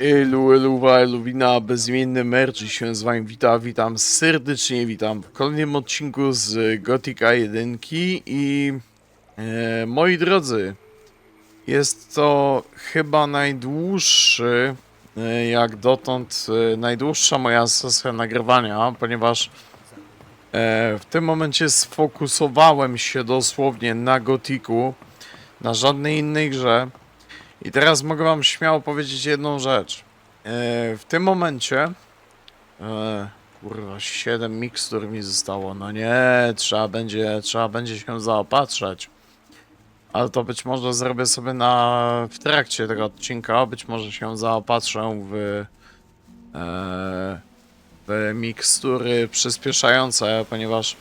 Elu, eluwa, eluwina, bezimienny merch się z wami wita, witam serdecznie, witam w kolejnym odcinku z Gotika 1 i e, moi drodzy, jest to chyba najdłuższy, e, jak dotąd, e, najdłuższa moja sesja nagrywania, ponieważ e, w tym momencie sfokusowałem się dosłownie na Gotiku, na żadnej innej grze. I teraz mogę wam śmiało powiedzieć jedną rzecz. E, w tym momencie... E, kurwa, 7 mikstur mi zostało. No nie, trzeba będzie, trzeba będzie się zaopatrzeć. Ale to być może zrobię sobie na, w trakcie tego odcinka. Być może się zaopatrzę w, e, w mikstury przyspieszające, ponieważ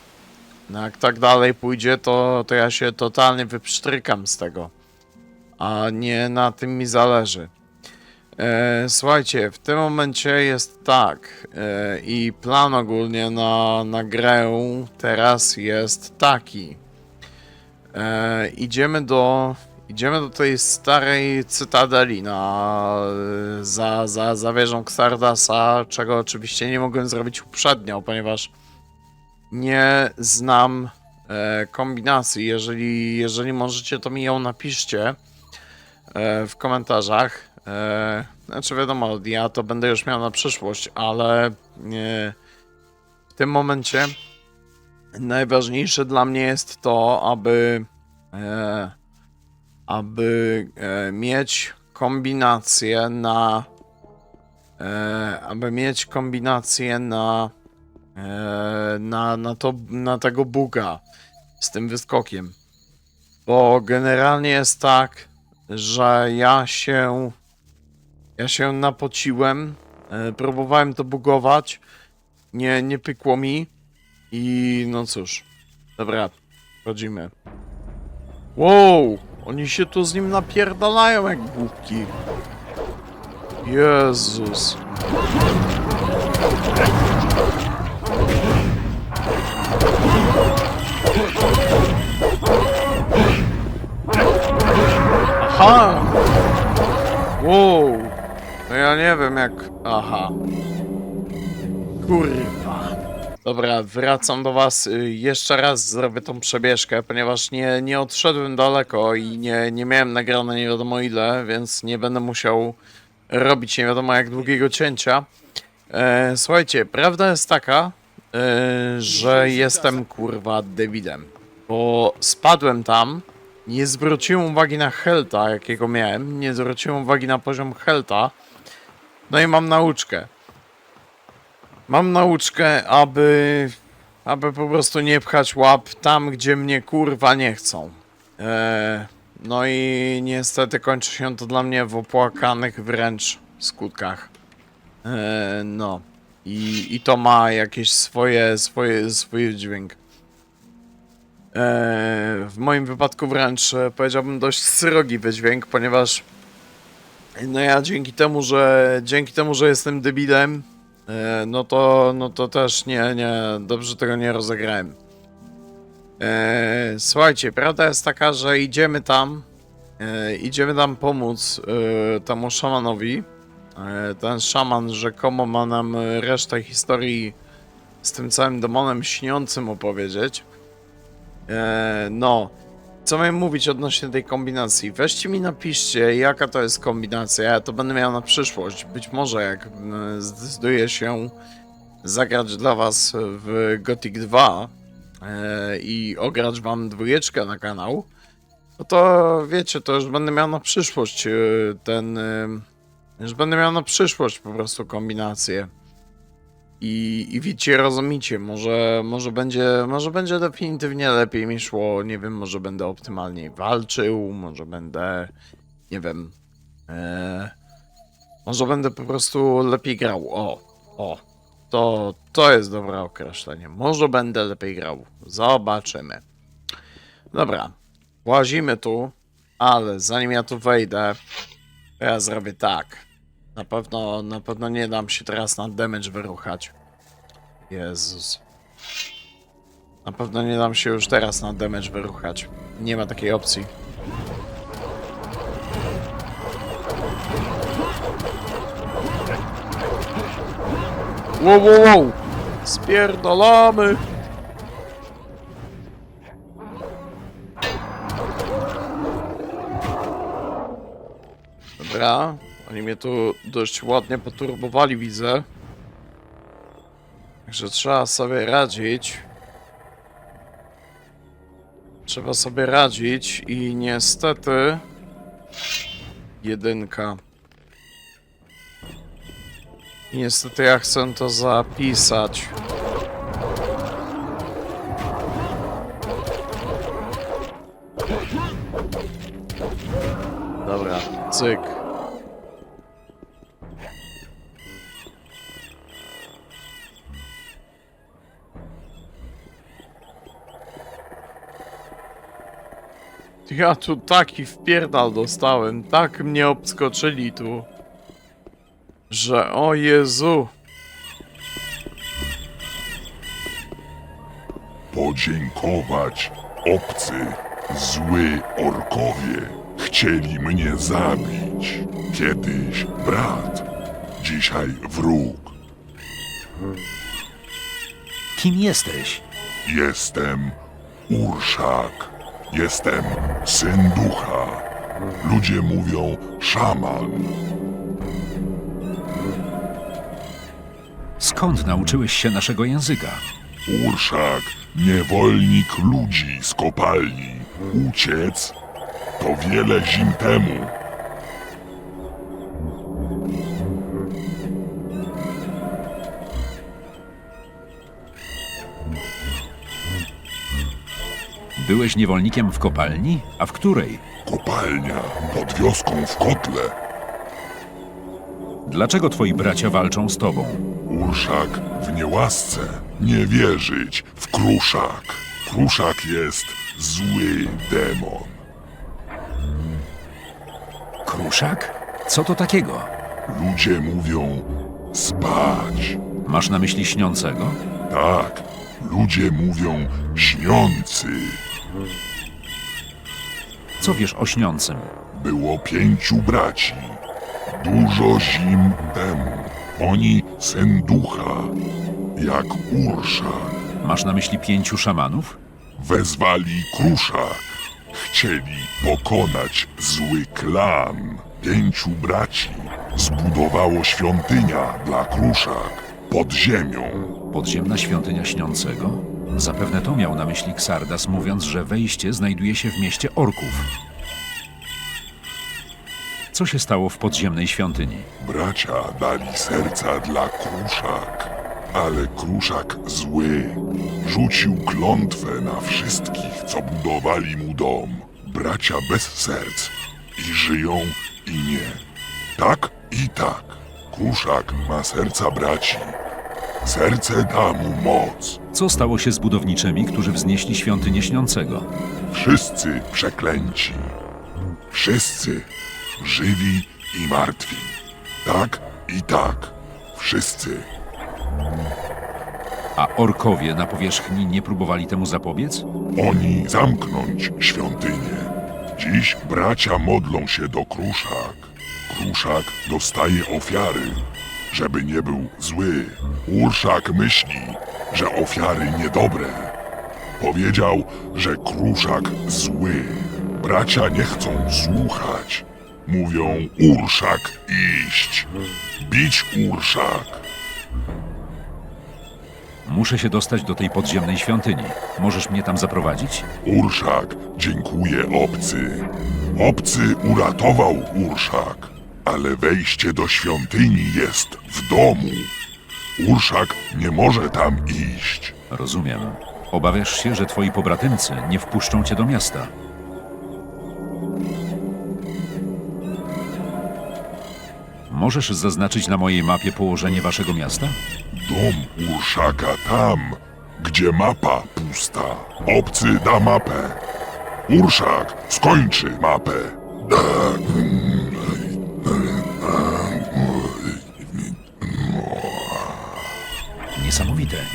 jak tak dalej pójdzie, to, to ja się totalnie wypsztrykam z tego a nie na tym mi zależy. E, słuchajcie, w tym momencie jest tak e, i plan ogólnie na, na grę teraz jest taki. E, idziemy do idziemy do tej starej cytadeli na, za, za, za wieżą Xardasa, czego oczywiście nie mogłem zrobić uprzednio, ponieważ nie znam e, kombinacji. Jeżeli, jeżeli możecie, to mi ją napiszcie w komentarzach. E, znaczy wiadomo, ja to będę już miał na przyszłość, ale e, w tym momencie najważniejsze dla mnie jest to, aby e, aby e, mieć kombinację na e, aby mieć kombinację na e, na, na, to, na tego buga z tym wyskokiem. Bo generalnie jest tak, że ja się. Ja się napociłem. E, próbowałem to bugować. Nie, nie pykło mi. I no cóż. Dobra, wchodzimy. Wow! Oni się tu z nim napierdalają jak głupki. Jezus. Aha! Wow! No ja nie wiem jak... Aha. Kurwa. Dobra, wracam do was. Y, Jeszcze raz zrobię tą przebieżkę, ponieważ nie, nie odszedłem daleko i nie, nie miałem nagrane nie wiadomo ile, więc nie będę musiał robić nie wiadomo jak długiego cięcia. E, słuchajcie, prawda jest taka, e, że jestem kurwa debilem, bo spadłem tam, nie zwróciłem uwagi na helta, jakiego miałem, nie zwróciłem uwagi na poziom helta, no i mam nauczkę. Mam nauczkę, aby, aby po prostu nie pchać łap tam, gdzie mnie kurwa nie chcą. Eee, no i niestety kończy się to dla mnie w opłakanych wręcz skutkach. Eee, no. I, I to ma jakieś swoje, swoje, swoje dźwięk. Eee, w moim wypadku wręcz e, powiedziałbym dość srogi wydźwięk, ponieważ no ja dzięki temu, że dzięki temu, że jestem debilem, e, no to no to też nie, nie, dobrze tego nie rozegrałem. E, słuchajcie, prawda jest taka, że idziemy tam, e, idziemy tam pomóc e, temu szamanowi. E, ten szaman rzekomo ma nam e, resztę historii z tym całym demonem śniącym opowiedzieć. E, no, co miałem mówić odnośnie tej kombinacji? Weźcie mi napiszcie, jaka to jest kombinacja. Ja to będę miał na przyszłość. Być może jak mm, zdecyduję się zagrać dla was w Gothic 2 e, i ograć wam dwójeczkę na kanał, no to wiecie, to już będę miał na przyszłość e, ten... E, już będę miał na przyszłość po prostu kombinację. I, I widzicie, rozumicie, może, może, będzie, może będzie definitywnie lepiej mi szło, nie wiem, może będę optymalniej walczył, może będę, nie wiem, e, może będę po prostu lepiej grał, o, o, to, to jest dobre określenie, może będę lepiej grał, zobaczymy. Dobra, łazimy tu, ale zanim ja tu wejdę, ja zrobię tak. Na pewno, na pewno nie dam się teraz na damage wyruchać. Jezus. Na pewno nie dam się już teraz na damage wyruchać. Nie ma takiej opcji. Wow, wow, wow! Spierdolamy! Dobra, oni mnie tu dość ładnie poturbowali, widzę. Także trzeba sobie radzić. Trzeba sobie radzić i niestety... Jedynka. Niestety ja chcę to zapisać. Dobra, cyk. Ja tu taki wpierdal dostałem, tak mnie obskoczyli tu, że o Jezu. Podziękować obcy, zły orkowie chcieli mnie zabić. Kiedyś brat, dzisiaj wróg. Kim jesteś? Jestem Urszak. Jestem syn ducha. Ludzie mówią szaman. Skąd nauczyłeś się naszego języka? Urszak, niewolnik ludzi z kopalni. Uciec to wiele zim temu. Byłeś niewolnikiem w kopalni? A w której? Kopalnia pod wioską w kotle. Dlaczego twoi bracia walczą z tobą? Urszak w niełasce. Nie wierzyć w kruszak. Kruszak jest zły demon. Kruszak? Co to takiego? Ludzie mówią spać. Masz na myśli śniącego? Tak, ludzie mówią śniący. Co wiesz o śniącym? Było pięciu braci. Dużo zim temu. Oni syn ducha, jak Urszak. Masz na myśli pięciu szamanów? Wezwali Kruszak. Chcieli pokonać zły klan. Pięciu braci zbudowało świątynia dla Kruszak pod ziemią. Podziemna świątynia śniącego? Zapewne to miał na myśli Xardas, mówiąc, że wejście znajduje się w mieście orków. Co się stało w podziemnej świątyni? Bracia dali serca dla Kruszak, ale Kruszak zły. Rzucił klątwę na wszystkich, co budowali mu dom. Bracia bez serc i żyją i nie. Tak i tak. Kruszak ma serca braci. Serce da mu moc. Co stało się z budowniczymi, którzy wznieśli świątynię śniącego? Wszyscy przeklęci. Wszyscy żywi i martwi. Tak i tak. Wszyscy. A orkowie na powierzchni nie próbowali temu zapobiec? Oni zamknąć świątynię. Dziś bracia modlą się do Kruszak. Kruszak dostaje ofiary, żeby nie był zły. Urszak myśli, że ofiary niedobre. Powiedział, że Kruszak zły. Bracia nie chcą słuchać. Mówią Urszak iść. Bić Urszak. Muszę się dostać do tej podziemnej świątyni. Możesz mnie tam zaprowadzić? Urszak dziękuję obcy. Obcy uratował Urszak, ale wejście do świątyni jest w domu. Urszak nie może tam iść. Rozumiem. Obawiasz się, że twoi pobratymcy nie wpuszczą cię do miasta. Możesz zaznaczyć na mojej mapie położenie waszego miasta? Dom Urszaka tam, gdzie mapa pusta. Obcy da mapę. Urszak skończy mapę.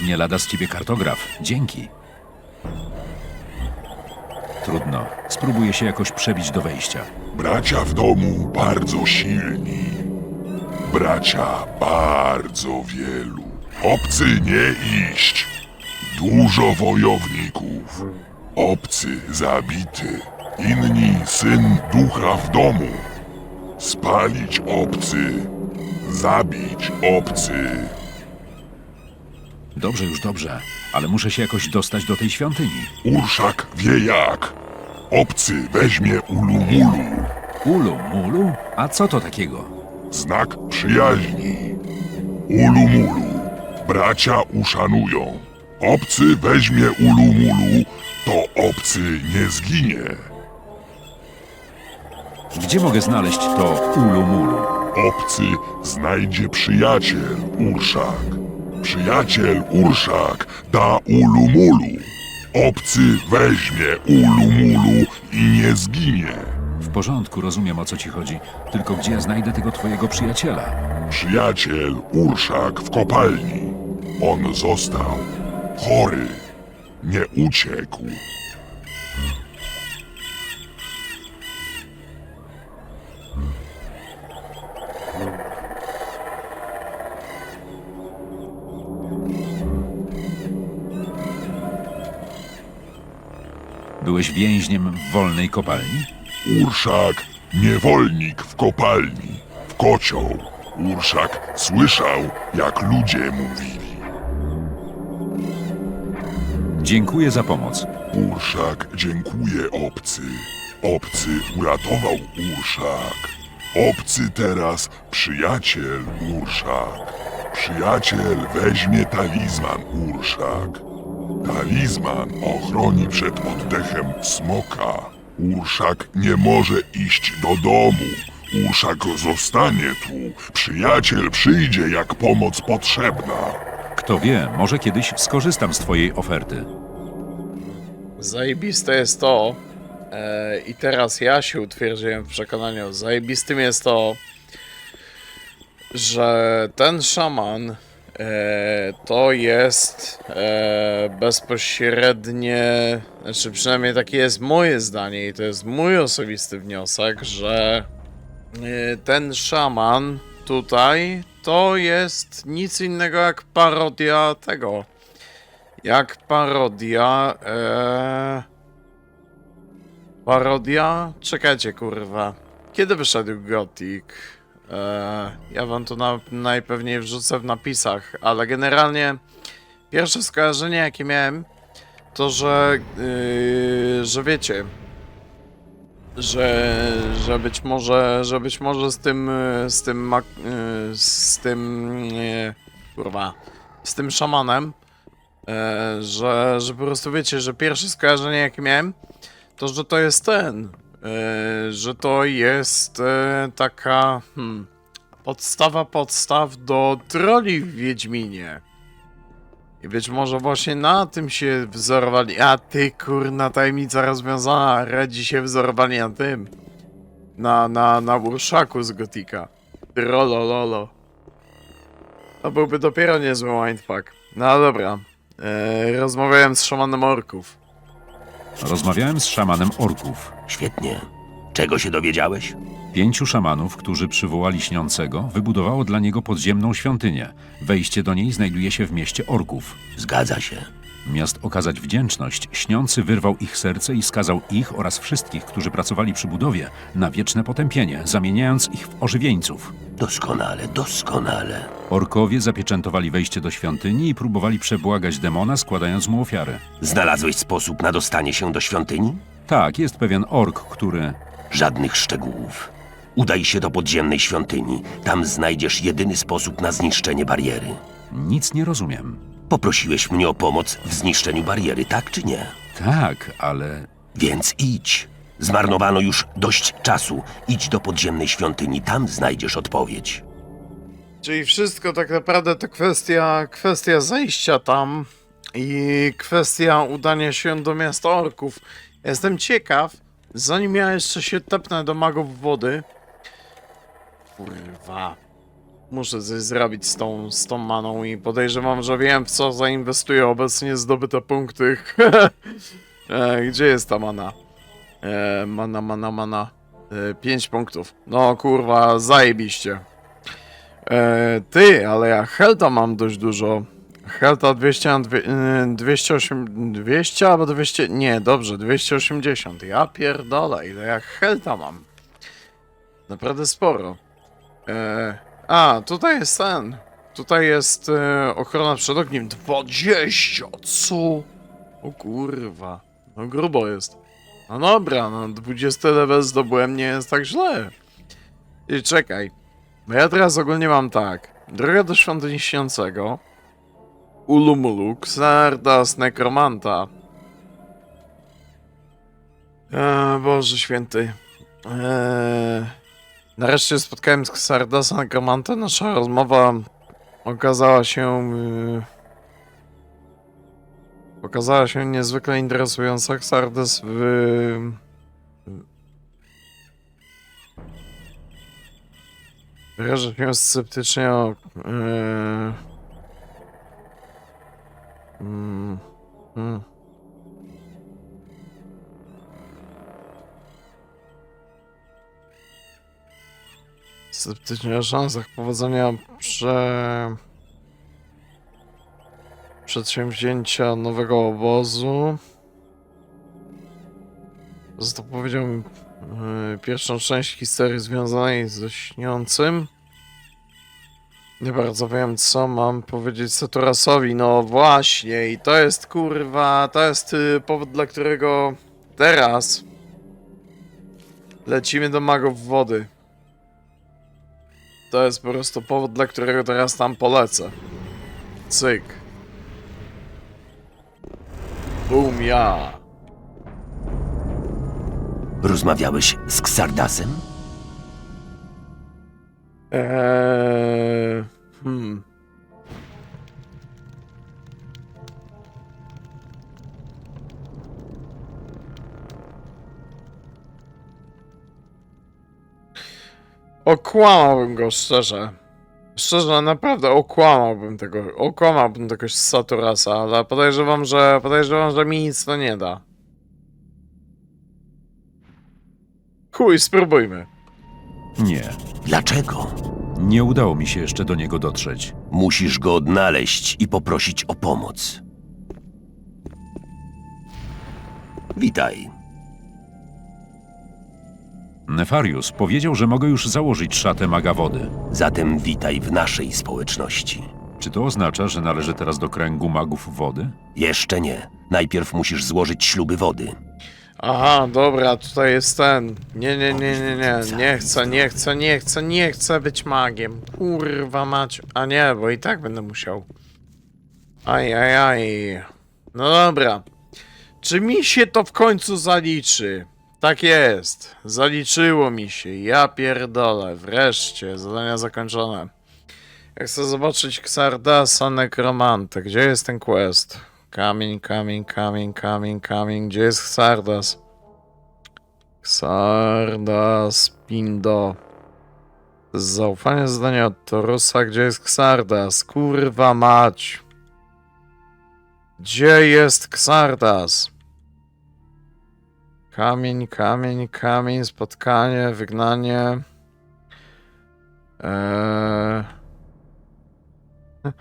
Nie lada z ciebie kartograf. Dzięki. Trudno. Spróbuję się jakoś przebić do wejścia. Bracia w domu bardzo silni. Bracia bardzo wielu. Obcy nie iść. Dużo wojowników. Obcy zabity. Inni syn ducha w domu. Spalić obcy. Zabić obcy. Dobrze, już dobrze, ale muszę się jakoś dostać do tej świątyni. Urszak wie jak. Obcy weźmie ulumulu. Ulu, mulu? A co to takiego? Znak przyjaźni. Ulumulu. Bracia uszanują. Obcy weźmie ulumulu, to obcy nie zginie. Gdzie mogę znaleźć to ulu, mulu? Obcy znajdzie przyjaciel Urszak. Przyjaciel Urszak da ulumulu. Obcy weźmie ulumulu i nie zginie. W porządku, rozumiem o co ci chodzi. Tylko gdzie znajdę tego twojego przyjaciela? Przyjaciel Urszak w kopalni. On został chory. Nie uciekł. Byłeś więźniem w wolnej kopalni? Urszak niewolnik w kopalni. W kocioł. Urszak słyszał, jak ludzie mówili. Dziękuję za pomoc. Urszak dziękuję obcy. Obcy uratował Urszak. Obcy teraz przyjaciel Urszak. Przyjaciel weźmie talizman Urszak. Talizman ochroni przed oddechem smoka. Urszak nie może iść do domu. Urszak zostanie tu. Przyjaciel przyjdzie jak pomoc potrzebna. Kto wie, może kiedyś skorzystam z twojej oferty. Zajebiste jest to, e, i teraz ja się utwierdziłem w przekonaniu, zajebistym jest to, że ten szaman to jest e, bezpośrednie, znaczy przynajmniej takie jest moje zdanie i to jest mój osobisty wniosek, że e, ten szaman tutaj to jest nic innego jak parodia tego. Jak parodia. Eee... Parodia? Czekajcie, kurwa. Kiedy wyszedł Gothic? Eee, ja wam to na, najpewniej wrzucę w napisach, ale generalnie pierwsze skojarzenie, jakie miałem, to że. Yy, że wiecie. Że, że być może, że być może z tym, yy, z tym, yy, z tym, yy, kurwa, z tym szamanem, E, że, że po prostu wiecie, że pierwsze skojarzenie jakie miałem, to że to jest ten, e, że to jest e, taka hmm, podstawa podstaw do troli w Wiedźminie. I być może właśnie na tym się wzorowali. A ty kurna tajemnica rozwiązana, radzi się wzorowali na tym. Na, na, na urszaku z Gotika. Trolololo. To byłby dopiero niezły mindfuck. No dobra. E, rozmawiałem z szamanem orków. Rozmawiałem z szamanem orków. Świetnie. Czego się dowiedziałeś? Pięciu szamanów, którzy przywołali śniącego, wybudowało dla niego podziemną świątynię. Wejście do niej znajduje się w mieście orków. Zgadza się. Miast okazać wdzięczność, śniący wyrwał ich serce i skazał ich oraz wszystkich, którzy pracowali przy budowie, na wieczne potępienie, zamieniając ich w ożywieńców. Doskonale, doskonale. Orkowie zapieczętowali wejście do świątyni i próbowali przebłagać demona, składając mu ofiary. Znalazłeś sposób na dostanie się do świątyni? Tak, jest pewien ork, który. Żadnych szczegółów. Udaj się do podziemnej świątyni. Tam znajdziesz jedyny sposób na zniszczenie bariery. Nic nie rozumiem. Poprosiłeś mnie o pomoc w zniszczeniu bariery, tak czy nie? Tak, ale. Więc idź. Zmarnowano już dość czasu. Idź do podziemnej świątyni, tam znajdziesz odpowiedź. Czyli wszystko tak naprawdę to kwestia, kwestia zejścia tam i kwestia udania się do miasta orków. Jestem ciekaw, zanim ja jeszcze się tepnę do magów wody. Kurwa. Muszę coś zrobić z tą, z tą maną i podejrzewam, że wiem w co zainwestuję obecnie zdobyte punkty. e, gdzie jest ta mana? E, mana, mana, mana. E, 5 punktów. No kurwa, zajebiście. E, ty, ale ja Helta mam dość dużo. Helta 200 na dwie, y, 208, 200 albo 200, nie, dobrze, 280. Ja pierdolę, ile ja Helta mam. Naprawdę sporo. E, a, tutaj jest ten. Tutaj jest e, ochrona przed ogniem. 20, co? O kurwa. No grubo jest. No dobra, no 20 level zdobyłem, nie jest tak źle. I czekaj. Bo ja teraz ogólnie mam tak. Droga do świątyni śniącego. Ulumulu, Xardas, Nekromanta. E, Boże święty. E, nareszcie spotkałem z Xardasa Nekromanta. Nasza rozmowa okazała się... E, okazała się niezwykle interesująca. Xardas w... Wyraża się sceptycznie o... Yy... Mm, mm. Sceptycznie o szansach powodzenia prze... przedsięwzięcia nowego obozu. Został powiedział mi yy, pierwszą część historii związanej ze śniącym. Nie bardzo wiem, co mam powiedzieć Saturasowi. No właśnie, i to jest kurwa, to jest y, powód, dla którego teraz lecimy do magów wody. To jest po prostu powód, dla którego teraz tam polecę. Cyk. Bum ja. Rozmawiałeś z Ksardasem? Eee, hmm. Okłamałbym go szczerze. Szczerze, naprawdę okłamałbym tego. Okłamałbym tego Saturasa, ale podejrzewam, że podejrzewam, że mi nic to nie da. Chuj, spróbujmy. Nie. Dlaczego? Nie udało mi się jeszcze do niego dotrzeć. Musisz go odnaleźć i poprosić o pomoc. Witaj. Nefarius powiedział, że mogę już założyć szatę maga wody. Zatem witaj w naszej społeczności. Czy to oznacza, że należę teraz do kręgu magów wody? Jeszcze nie. Najpierw musisz złożyć śluby wody. Aha, dobra, tutaj jest ten. Nie, nie, nie, nie, nie. Nie chcę, nie chcę, nie chcę, nie chcę być magiem. Kurwa mać. A nie, bo i tak będę musiał. Aj, aj, aj. No dobra. Czy mi się to w końcu zaliczy? Tak jest. Zaliczyło mi się. Ja pierdolę. Wreszcie. Zadania zakończone. Ja chcę zobaczyć Xardasa Nekromantę. Gdzie jest ten quest? Kamień, kamień, kamień, kamień, kamień. Gdzie jest Xardas? Xardas Pindo. Zaufanie zadania od Torusa. Gdzie jest Xardas? Kurwa mać. Gdzie jest Xardas? Kamień, kamień, kamień, spotkanie, wygnanie. Eee...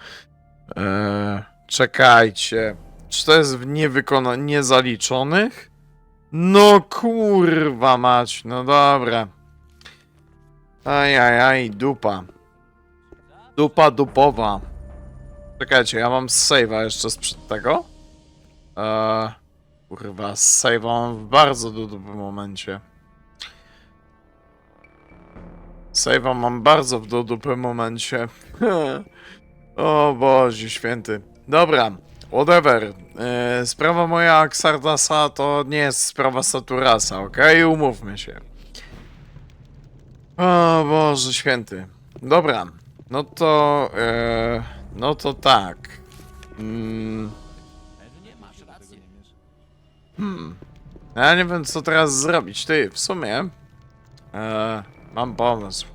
Eee... Czekajcie. Czy to jest w niewykona... niezaliczonych? No kurwa mać, no dobra. Aj, aj, dupa. Dupa dupowa. Czekajcie, ja mam save'a jeszcze sprzed tego. Eee, kurwa, save'a mam w bardzo dupym momencie. Save'a mam bardzo w dupym momencie. o Boże święty. Dobra, whatever. E, sprawa moja Xardasa to nie jest sprawa Saturasa, okej? Umówmy się. O Boże święty. Dobra, no to... E, no to tak. Mm. Hmm. Ja nie wiem co teraz zrobić. Ty, w sumie... E, mam pomysł.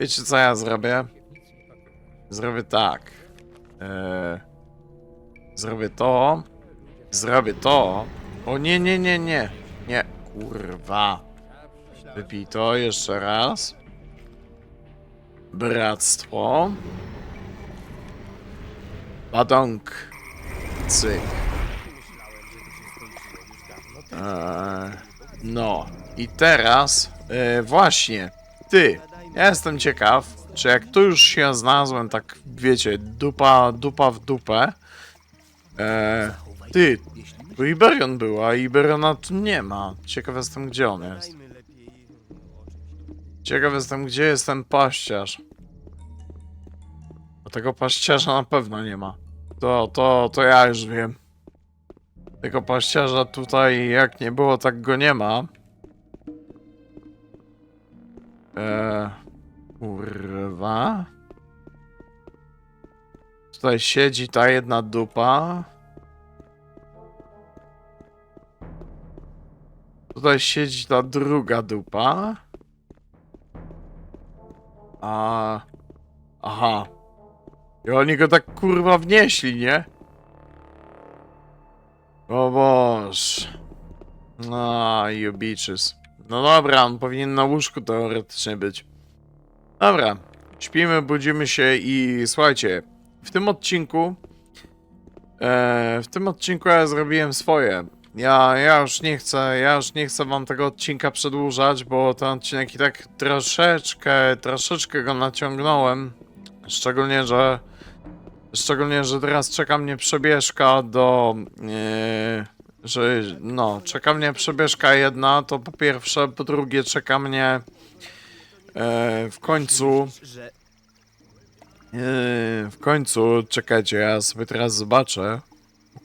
Wiecie co ja zrobię? Zrobię tak. Eee, zrobię to. Zrobię to. O nie, nie, nie, nie. Nie, kurwa. Wypij to jeszcze raz. Bractwo. Badąk. Cyk. Eee, no. I teraz, e, właśnie, ty. Ja jestem ciekaw, czy jak tu już się znalazłem, tak wiecie, dupa, dupa w dupę. E, ty, tu Iberion był, a Iberiona tu nie ma. Ciekaw jestem, gdzie on jest. Ciekaw jestem, gdzie jest ten paściarz. Bo tego paściarza na pewno nie ma. To, to, to ja już wiem. Tego paściarza tutaj jak nie było, tak go nie ma. Eee, kurwa. Tutaj siedzi ta jedna dupa. Tutaj siedzi ta druga dupa. A. Aha. I oni go tak kurwa wnieśli, nie? O Boż. No, you bitches. No dobra, on powinien na łóżku teoretycznie być. Dobra. Śpimy, budzimy się i słuchajcie. W tym odcinku. E, w tym odcinku ja zrobiłem swoje. Ja, ja już nie chcę, ja już nie chcę wam tego odcinka przedłużać, bo ten odcinek i tak troszeczkę, troszeczkę go naciągnąłem. Szczególnie, że szczególnie, że teraz czeka mnie przebieżka do, e, że, no, czeka mnie przebieżka jedna, to po pierwsze, po drugie czeka mnie e, w końcu e, w końcu, czekajcie, ja sobie teraz zobaczę.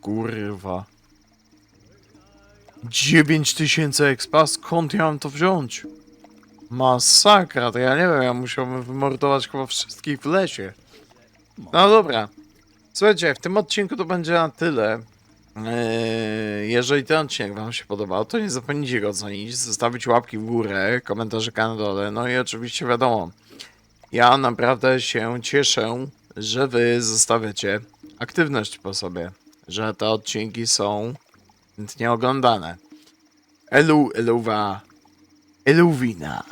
Kurwa. 9000 expa? Skąd ja mam to wziąć? Masakra, to ja nie wiem, ja musiałbym wymordować chyba wszystkich w lesie. No dobra. Słuchajcie, w tym odcinku to będzie na tyle. Eee, jeżeli ten odcinek Wam się podobał, to nie zapomnijcie go ocenić, zostawić łapki w górę, komentarze na dole, no i oczywiście wiadomo, ja naprawdę się cieszę, że Wy zostawiacie aktywność po sobie, że te odcinki są chętnie oglądane. Elu, eluwa, eluwina.